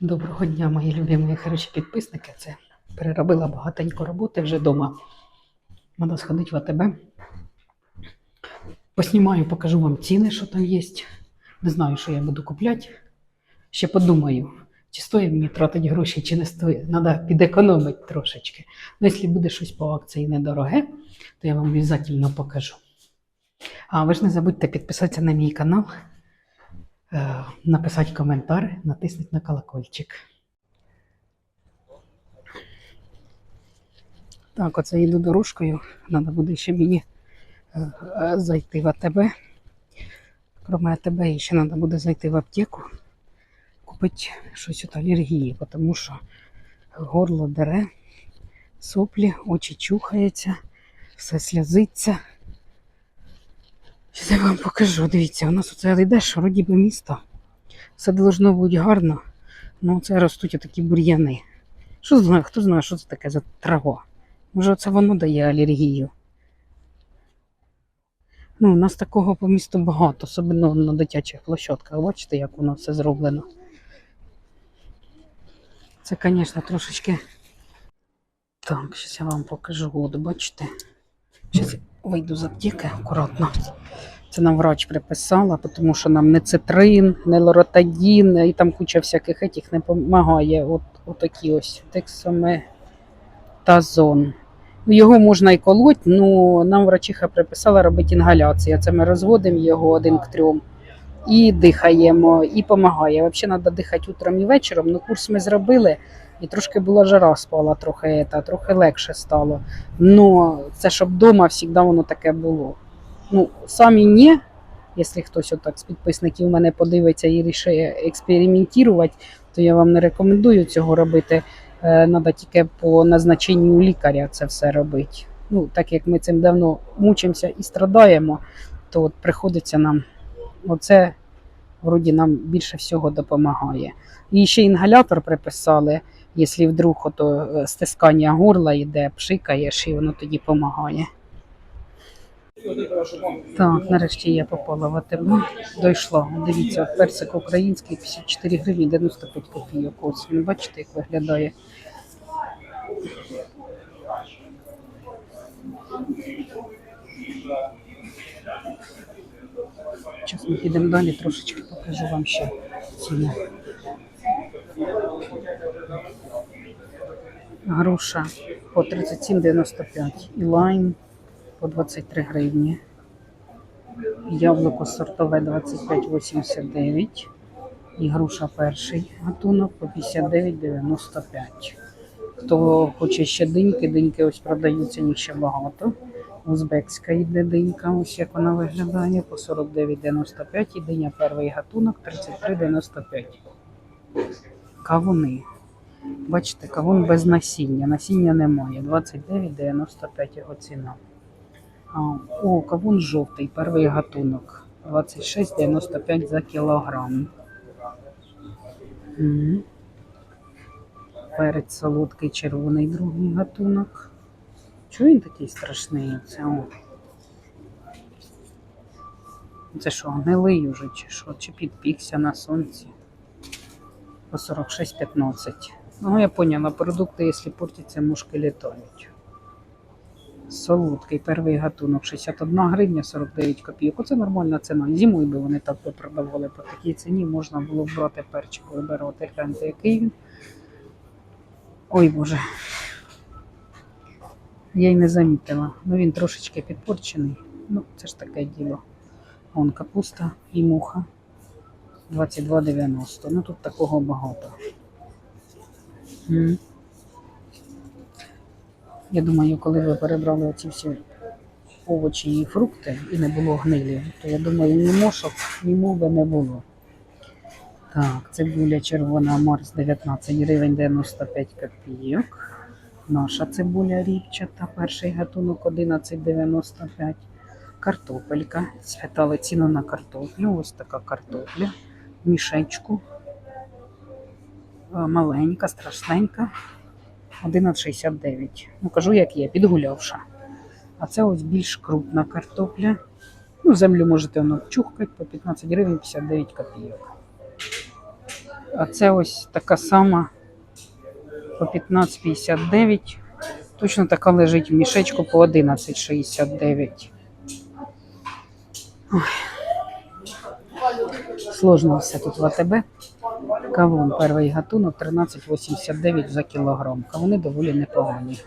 Доброго дня, мої любі, мої хороші підписники. Це переробила багатенько роботи вже вдома. Треба сходити в АТБ. Поснімаю, покажу вам ціни, що там є. Не знаю, що я буду купляти. Ще подумаю, чи стоїть мені тратити гроші, чи не стоїть. Треба підекономити трошечки. Ну, якщо буде щось по акції недороге, то я вам обов'язково покажу. А ви ж не забудьте підписатися на мій канал написати коментар, натиснути на колокольчик. Так, оце йду дорожкою. Треба буде ще мені е, е, зайти в АТБ. Кроме АТБ, ще треба буде зайти в аптеку, купити щось від алергії, тому що горло дере, соплі, очі чухаються, все сльозиться. Зараз я вам покажу. Дивіться, у нас оце йдеш, вроді би місто. Все должно бути гарно. Ну це ростуть такі бур'яни. Що знає, хто знає, що це таке за трава? Може, це воно дає алергію. Ну, у нас такого по місту багато, особливо на дитячих площадках. Бачите, як воно все зроблено. Це, звісно, трошечки. Так, зараз я вам покажу. От, бачите? Зараз вийду з аптеки акуратно. Це нам врач приписала, тому що нам не цитрин, не лоротадін, і там куча всяких етих не допомагає. От, отакі ось тексометазон. Ну, Його можна і колоть, але нам врачиха приписала робити інгаляцію. Це ми розводимо його один к трьом і дихаємо, і допомагає. Взагалі треба дихати утром і вечором. Ну, курс ми зробили, і трошки була жара спала, трохи, та, трохи легше стало. Ну, це щоб вдома завжди воно таке було. Ну, самі ні, якщо хтось отак з підписників мене подивиться і рішає експериментувати, то я вам не рекомендую цього робити. Треба тільки по назначенню лікаря це все робити. Ну, так як ми цим давно мучимося і страдаємо, то от приходиться нам оце вроді нам більше всього допомагає. І ще інгалятор приписали, якщо вдруг ото е, стискання горла йде, пшикаєш, і воно тоді допомагає. Так, нарешті я попала в АТБ. Дійшла. Дивіться, персик український 54 гривні 95 копійок. Ось він бачите, як виглядає. Зараз ми підемо далі, трошечки покажу вам ще ціни. Груша по 37,95 і лайм по 23 гривні. Яблуко сортове 25,89 і груша перший гатунок по 59,95. Хто хоче ще диньки, диньки ось продаються, їх ще багато. Узбекська йде динька, ось як вона виглядає, по 49,95 і диня перший гатунок 33,95. Кавуни. Бачите, кавун без насіння. Насіння немає. 29,95 його ціна. О, кавун жовтий, перший гатунок. 26,95 за кілограм. Перець солодкий, червоний другий гатунок. Чого він такий страшний? Це, о. Це що, гнилий уже чи що? Чи підпікся на сонці? По 46,15. Ну, я поняла, продукти, якщо портяться, мушки літають. Солодкий, перший гатунок 61 гривня 49 копійок. Оце нормальна ціна. Зимою би вони так би продавали по такій ціні. Можна було б брати перчик, вибирати. Гляньте, який він. Ой Боже. Я й не замітила. Ну він трошечки підпорчений. Ну, це ж таке діло. Вон капуста і муха. 22,90. Ну тут такого багато. М. Я думаю, коли ви перебрали оці всі овочі і фрукти і не було гнилі, то я думаю, ні мошок, ні мови не було. Так, цибуля червона Марс 19 гривень 95 копійок. Наша цибуля ріпчата, перший гатунок 11,95. Картопелька. Спитали ціну на картоплю. Ось така картопля. Мішечку. Е, Маленька, страшненька. 11,69. Ну, кажу, як є, підгулявша. А це ось більш крупна картопля. Ну, землю можете воно вчухкати по 15 гривень 59 копійок. А це ось така сама по 15,59. Точно така лежить в мішечку по 11,69. Ой. Сложно все тут в АТБ. Кавун перший гатунок 13,89 за кілограм. Кавуни доволі непогані.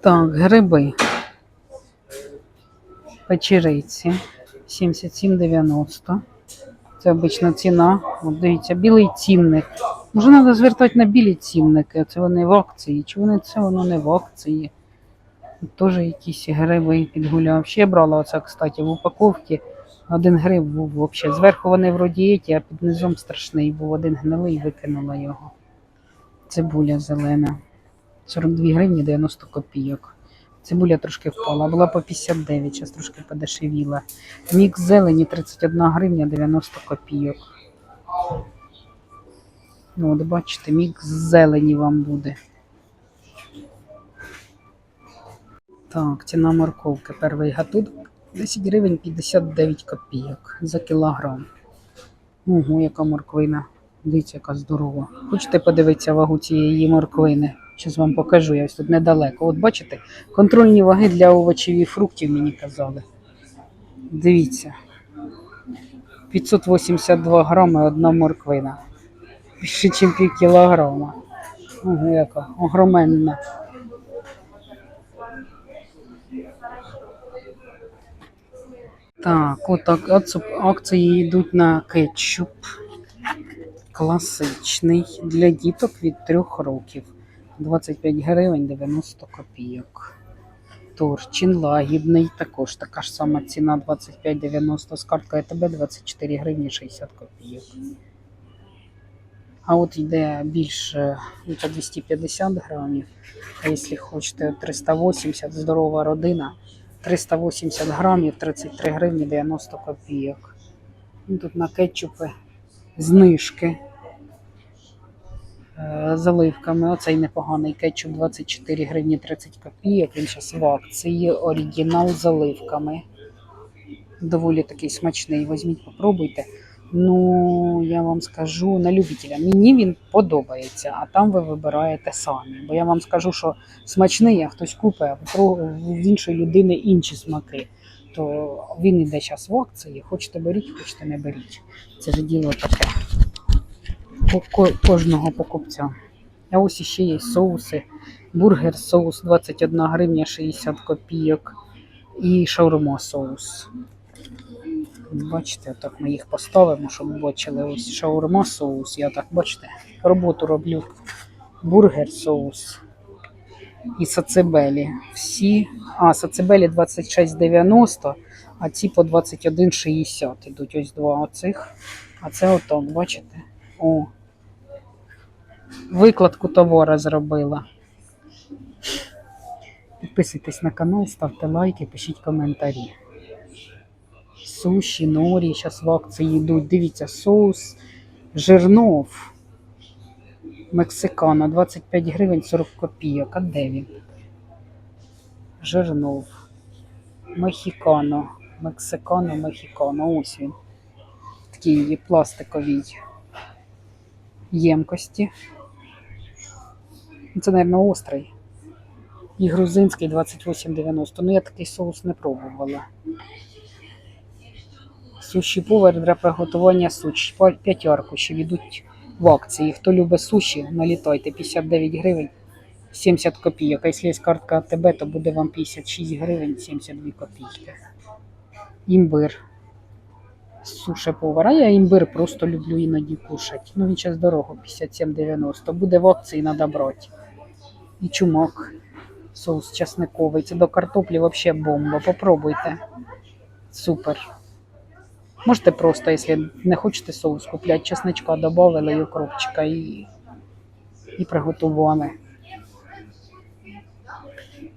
Так, гриби. Печериці 77,90. Це обична ціна. От дивіться, білий цінник. Може, треба звертати на білі цінники. Це вони в акції. Чи вони це воно не в акції? Теж якісь гриби підгуляв. Ще брала оце, кстати, в упаковці. Один гриб був взагалі. Зверху вони є, а під низом страшний. Був один гнилий, викинула його. Цибуля зелена. 42 гривні 90 копійок. Цибуля трошки впала, була по 59, зараз трошки подешевіла. Мікс зелені 31 гривня 90 копійок. Ну, от бачите, мікс зелені вам буде. Так, ціна морковки. Перший гатунок 10 гривень 59 копійок за кілограм. Ого, яка морквина. Дивіться, яка здорова. Хочете подивитися вагу цієї морквини? Зараз вам покажу, я ось тут недалеко. От бачите, контрольні ваги для овочів і фруктів мені казали. Дивіться. 582 грами одна морквина. Більше, ніж пів кілограма. Ого, яка огроменна. Так, отак, от акції йдуть на кетчуп. Класичний для діток від 3 років. 25 гривень 90 копійок. Торчин лагідний, також така ж сама ціна 25,90 з карткою АТБ 24 гривні 60 копійок. А от йде більше ну, 250 грамів. А якщо хочете 380, здорова родина, 380 грамів 33 гривні 90 копійок. Ну, Тут на кетчупи знижки заливками. з оливками. Оцей непоганий кетчуп 24 гривні 30 копійок. Він зараз в акції. Оригінал з оливками. Доволі такий смачний. Візьміть, попробуйте. Ну, я вам скажу на любителя. Мені він подобається, а там ви вибираєте самі. Бо я вам скажу, що смачний, а хтось купить, а в іншої людини інші смаки. То він іде зараз в акції. Хочете беріть, хочете не беріть. Це ж діло таке ко- ко- кожного покупця. А ось іще є соуси. Бургер соус 21 гривня 60 копійок. І шаурма соус. Бачите, так ми їх поставимо, щоб бачили. Ось шаурма соус. Я так, бачите, роботу роблю. Бургер соус. І сацебелі. Всі. А, сацебелі 26,90, а ці по 21,60 ідуть. Ось два оцих. А це отак, бачите? О. Викладку товара зробила. Підписуйтесь на канал, ставте лайки, пишіть коментарі. Суші, норі, зараз в акції йдуть. Дивіться, соус Жирнов. Мексикано 25 гривень 40 копійок. А де він? Жирнов. Мехікано. Мексикано, мехікано. Ось він. Такій пластиковій ємкості. Це, мабуть, острий. І грузинський 28,90. Ну, я такий соус не пробувала. Суші повар для приготування суші. П'ять аркушів ідуть в акції. Хто любить суші, налітайте 59 гривень 70 копійок. А якщо є картка АТБ, то буде вам 56 гривень 72 копійки. Імбир. Суші повар. А я імбир просто люблю іноді кушати. Ну він зараз дорого, 57,90. Буде в акції, треба брати. І чумак. Соус часниковий. Це до картоплі взагалі бомба. Попробуйте. Супер. Можете просто, якщо не хочете соус купляти, чесничка додали і укропчика і, і приготували.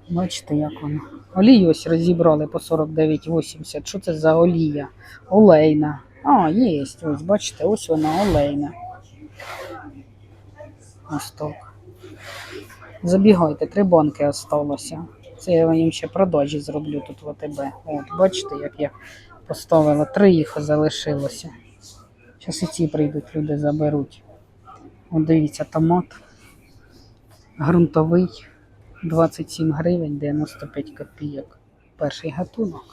Бачите, як воно. Олію ось розібрали по 49,80. Що це за олія? Олейна. А, є, ось, бачите, ось вона олейна. Ось. Забігайте, три банки осталося. Це я їм ще продажі зроблю тут в АТБ. От, бачите, як я поставила. Три їх залишилося. Зараз і ці прийдуть, люди заберуть. От дивіться, томат грунтовий 27 гривень 95 копійок. Перший гатунок.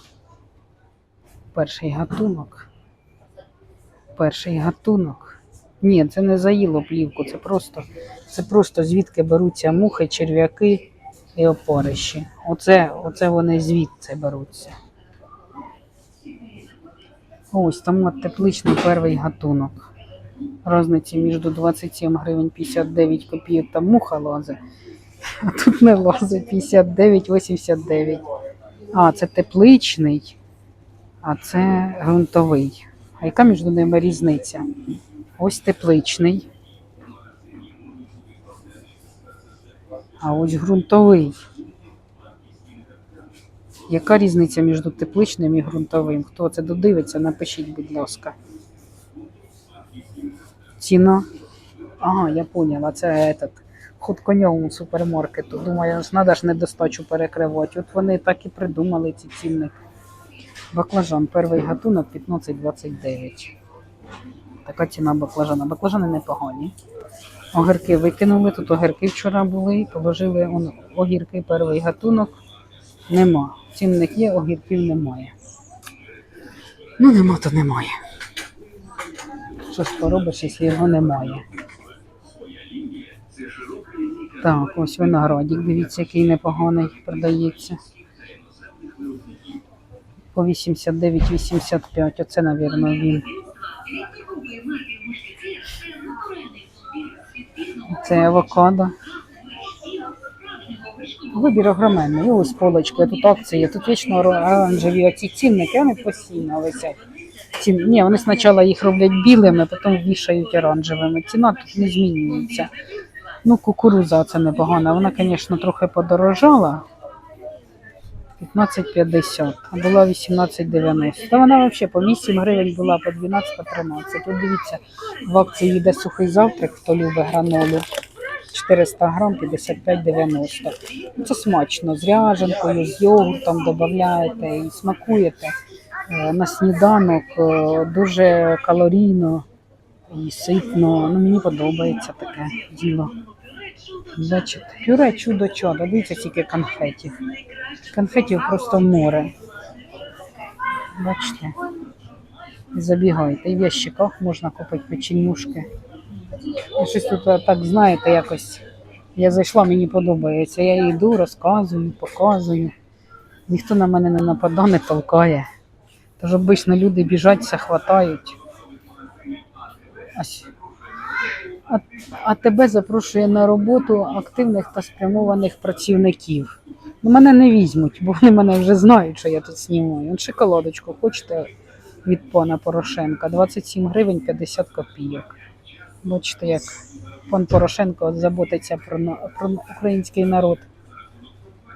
Перший гатунок. Перший гатунок. Ні, це не заїло плівку, це просто, це просто звідки беруться мухи, черв'яки і опорищі. Оце, оце вони звідси беруться. Ось томат тепличний перший гатунок. Розниці між 27 гривень 59 копійок там муха лазить. А тут не лазить 59,89. А, це тепличний, а це ґрунтовий. А яка між ними різниця? Ось тепличний. А ось ґрунтовий. Яка різниця між тепличним і ґрунтовим? Хто це додивиться, напишіть, будь ласка. Ціна. Ага, я поняла, це этот, ход коньовому супермаркету. Думаю, ж треба ж недостачу перекривати. От вони так і придумали ці цінники. Баклажан, перший гатунок 15,29. Така ціна баклажана. Баклажани непогані. Огірки викинули, тут огірки вчора були, положили он, огірки, перший гатунок. Нема. Цінник є, огірків немає. Ну, нема, то немає. Що ж поробиш, якщо його немає? Так, ось виноградик, дивіться, який непоганий продається. По 89-85, оце, мабуть, він. Це авокадо. Вибір огроменний. Ось полочки, тут акції, тут вічно оранжеві оці цінники, вони постійно висять. Ні, вони спочатку їх роблять білими, потім вішають оранжевими. Ціна тут не змінюється. Ну, кукуруза це непогана. Вона, звісно, трохи подорожала. 15,50, а була 18,90. Та вона взагалі по 8 гривень була, по 12-13. От дивіться, в акції йде сухий завтрак, хто любить гранолу. 400 грам 55,90. Це смачно, з ряженкою, з йогуртом додаєте і смакуєте. Е, На сніданок е, дуже калорійно і ситно. Ну, мені подобається таке діло. Бачите, пюре чудо чудо. Дивіться, скільки конфетів. Конфетів просто море. Бачите. Забігайте. І в ящиках можна купити печенюшки. Щось тут е, так, знаєте, якось. Я зайшла, мені подобається. Я йду, розказую, показую. Ніхто на мене не нападає, не толкає. Тож обично люди біжаться, хватають. А, а тебе запрошує на роботу активних та спрямованих працівників. Ну, мене не візьмуть, бо вони мене вже знають, що я тут знімаю. От шоколадочку хочете від пана Порошенка 27 гривень 50 копійок. Бачите, як пан Порошенко заботиться про, про український народ.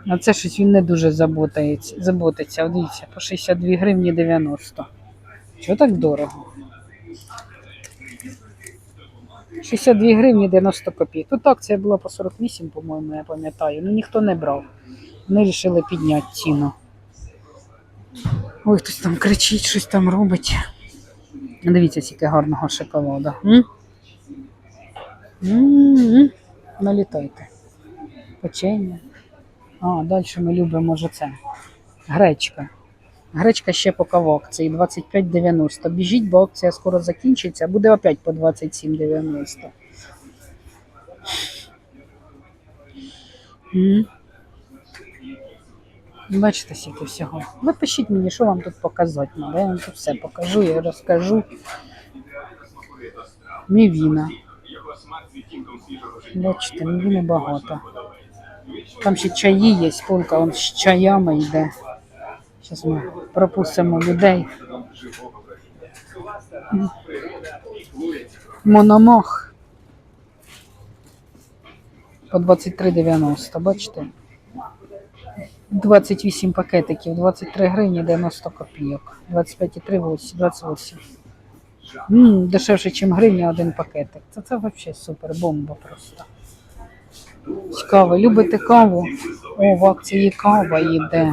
А це щось він не дуже заботається. заботиться. Дивіться, по 62 гривні 90. Чого так дорого? 62 гривні 90 копійок. Тут акція була по 48, по-моєму, я пам'ятаю. Ну ніхто не брав. Вони вирішили підняти ціну. Ой, хтось там кричить, щось там робить. Дивіться, скільки гарного шоколада. М? М-м-м. Налітайте. Печення. А, далі ми любимо вже це. Гречка. Гречка ще поки в акції 25,90. Біжіть, бо акція скоро закінчиться, буде опять по 27,90. М. Бачите, скільки всього. Ви пишіть мені, що вам тут показати. Я вам тут все покажу і розкажу. Мівіна. Бачите, мівіни багато. Там ще чаї є, полка он з чаями йде. Зараз ми пропустимо людей. Мономах. По 23,90, бачите? 28 пакетиків, 23 гривні 90 копійок. 25,3, 28. М, дешевше, ніж гривня один пакетик. Це, це взагалі супер бомба просто. Цікаво, любите каву? О, в акції кава йде.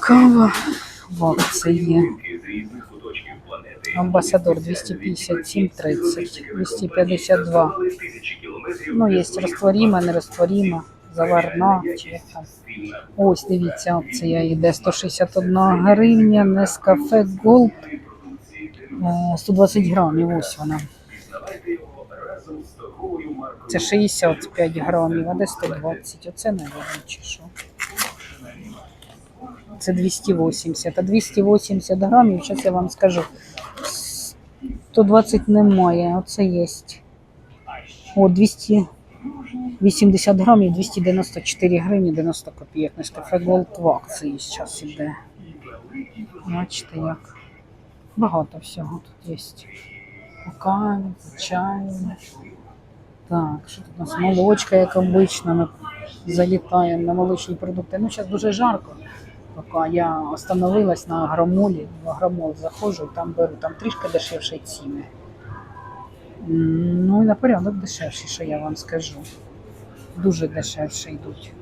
Кава в акції. Амбасадор 257,30, 252. Ну, є розтворима, нерозтворима, заварна. Ось, дивіться, опція йде 161 гривня, Нескафе Голд 120 грамів, ось вона. Це 65 грамів, а де 120? Оце не видно, чи що. Це 280. А 280 грамів, зараз я вам скажу. 120 немає, оце є. О, 280 грамів, 294 гривні, 90 копійок. Нескафе Голд в акції зараз іде. Бачите, як багато всього тут є. Каві, чаю. Так, що тут у нас молочка, як обично, ми залітаємо на молочні продукти. Ну, зараз дуже жарко. Поки я остановилась на агромолі, в агромол заходжу, там беру, там трішки дешевші ціни. Ну і на порядок дешевші, що я вам скажу. Дуже дешевше йдуть.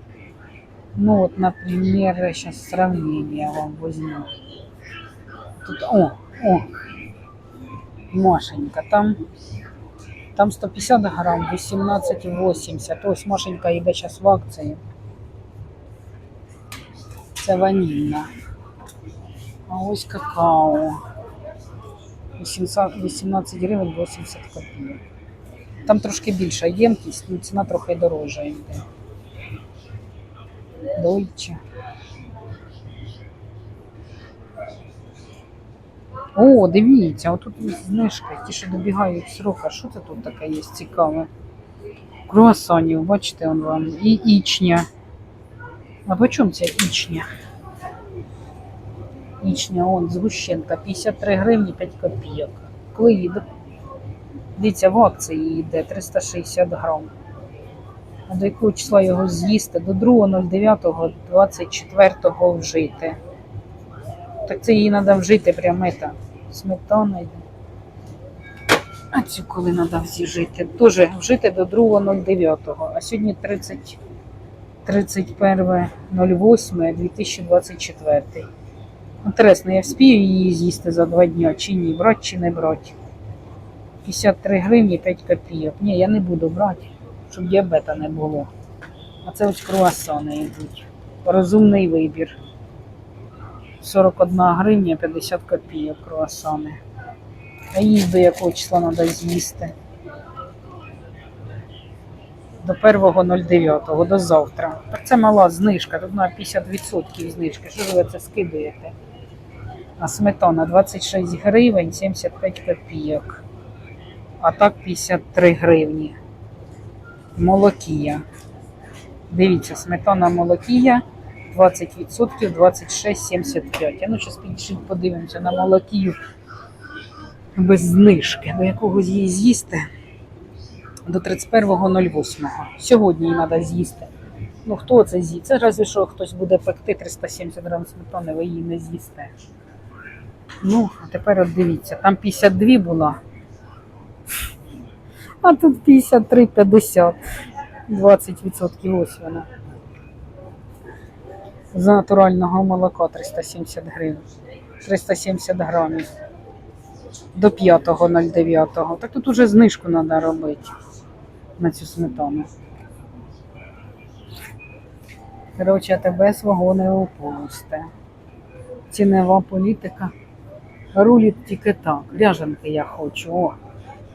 Ну от, наприклад, сейчас сравнение вам возьму. Тут, о, о, Машенька, там, там 150 грам, 18,80. Ось Машенька йде зараз в акції. Це ванільна. А ось какао. 800 18 гривень 80 копійок. Там трошки більша ємкість, ну ціна трохи дорожча йде. Дойче. О, дивіться, отут є знижки, ті, що добігають срока. Що це тут таке є цікаве? Круасанів, бачите, он вам. І ічня. А по чому ця ічня? Ічня, он, згущенка, 53 гривні 5 копійок. Коли? Дивіться, в акції йде 360 грам. А до якого числа його з'їсти? До 2.09.24 вжити. Так це її треба вжити прямо это, сметана. А цю коли треба вжити? Теж вжити до 2.09. А сьогодні 30, 31.08.2024. Інтересно, я вспію її з'їсти за два дні, чи ні, брати чи не брати. 53 гривні 5 копійок. Ні, я не буду брати, щоб діабета не було. А це ось круасани йдуть. Розумний вибір. 41 гривня 50 копійок круасани. А їсть до якого числа треба з'їсти? До 1.09, до завтра. Це мала знижка, тут на 50% знижки. Що ж ви це скидуєте? А сметана 26 гривень 75 копійок. А так 53 гривні. Молокія. Дивіться, сметана молокія 20% 26,75. А ну зараз підійшіть, подивимося на молокію без знижки. До якого її з'їсти? До 31.08. Сьогодні її треба з'їсти. Ну хто це з'їсть? Це разве що хтось буде пекти 370 грам сметани, ви її не з'їсте. Ну, а тепер от дивіться, там 52 була. А тут 53,50. 20% ось вона. З натурального молока 370 гривень. 370 грамів. До 5.09. Так тут уже знижку треба робити на цю сметану. Коротше, тебе свого не упусте. Цінова політика. Рулить тільки так. Ряжанки я хочу. О,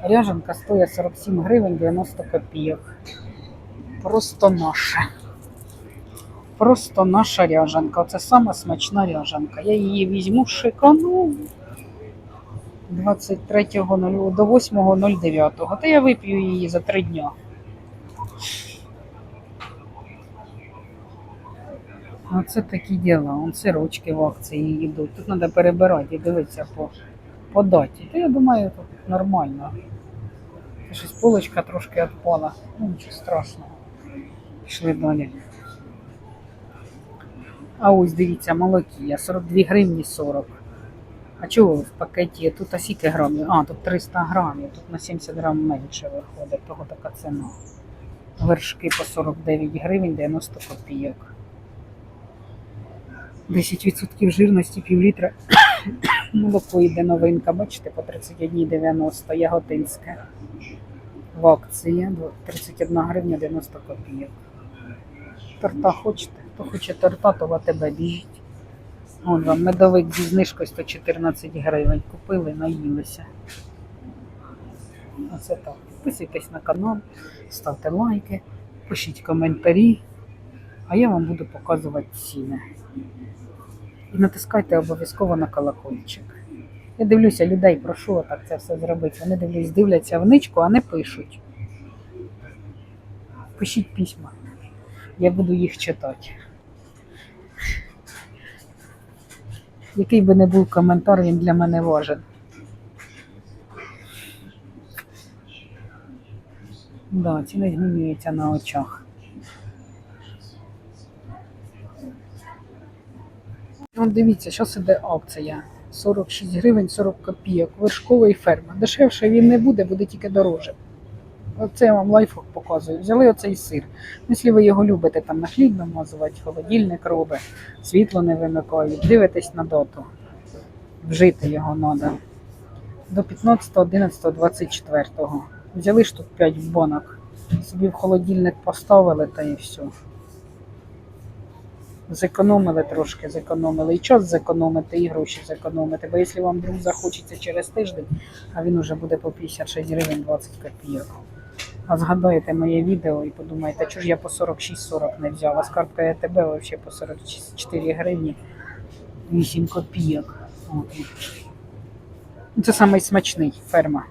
ряжанка стоїть 47 гривень 90 копійок. Просто наша. Просто наша ряжанка. Це сама смачна ряжанка. Я її візьму шикану 23.00 до 8.09. Та я вип'ю її за три дня. Оце такі діла. Он сирочки в акції йдуть. Тут треба перебирати і дивитися по, по даті. Та я думаю, тут нормально. Та Щось полочка трошки відпала. Ну, нічого страшного. Пішли далі. А ось дивіться, молокія, 42 гривні 40. А чого в пакеті? Тут а скільки грамів? А, тут 300 грамів, тут на 70 грам менше виходить, того така ціна. Вершки по 49 гривень 90 копійок. 10% жирності, пів літра Молоко йде новинка, бачите, по 31,90 яготинське. В акції 31 гривня 90 копійок. Торта хочете? Хто хоче торта, то в АТБ біжіть. Вон вам медовик зі знижкою 114 гривень. Купили, наїлися. Оце так. Підписуйтесь на канал, ставте лайки, пишіть коментарі, а я вам буду показувати ціни. І натискайте обов'язково на колокольчик. Я дивлюся людей, прошу так це все зробити. Вони дивлюсь, дивляться в ничку, а не пишуть. Пишіть письма. Я буду їх читати. Який би не був коментар, він для мене важен. Да, ціни змінюються на очах. От дивіться, зараз іде акція. 46 гривень 40 копійок. Вершковий ферма. Дешевше він не буде, буде тільки дороже. Оце я вам лайфхак показую. Взяли оцей сир. Ну, Якщо ви його любите там на хліб намазувати, холодильник робить, світло не вимикають, дивитесь на дату. Вжити його треба. До 15, 11, 24. Взяли штук 5 банок. Собі в холодильник поставили та і все. Зекономили трошки, зекономили. І час зекономити, і гроші зекономити. Бо якщо вам вдруг захочеться через тиждень, а він уже буде по 56 гривень 20 копійок. А згадаєте моє відео і подумаєте, чого ж я по 46-40 не взяв, а з карткою АТБ взагалі по 44 гривні 8 копійок. Це самий смачний ферма.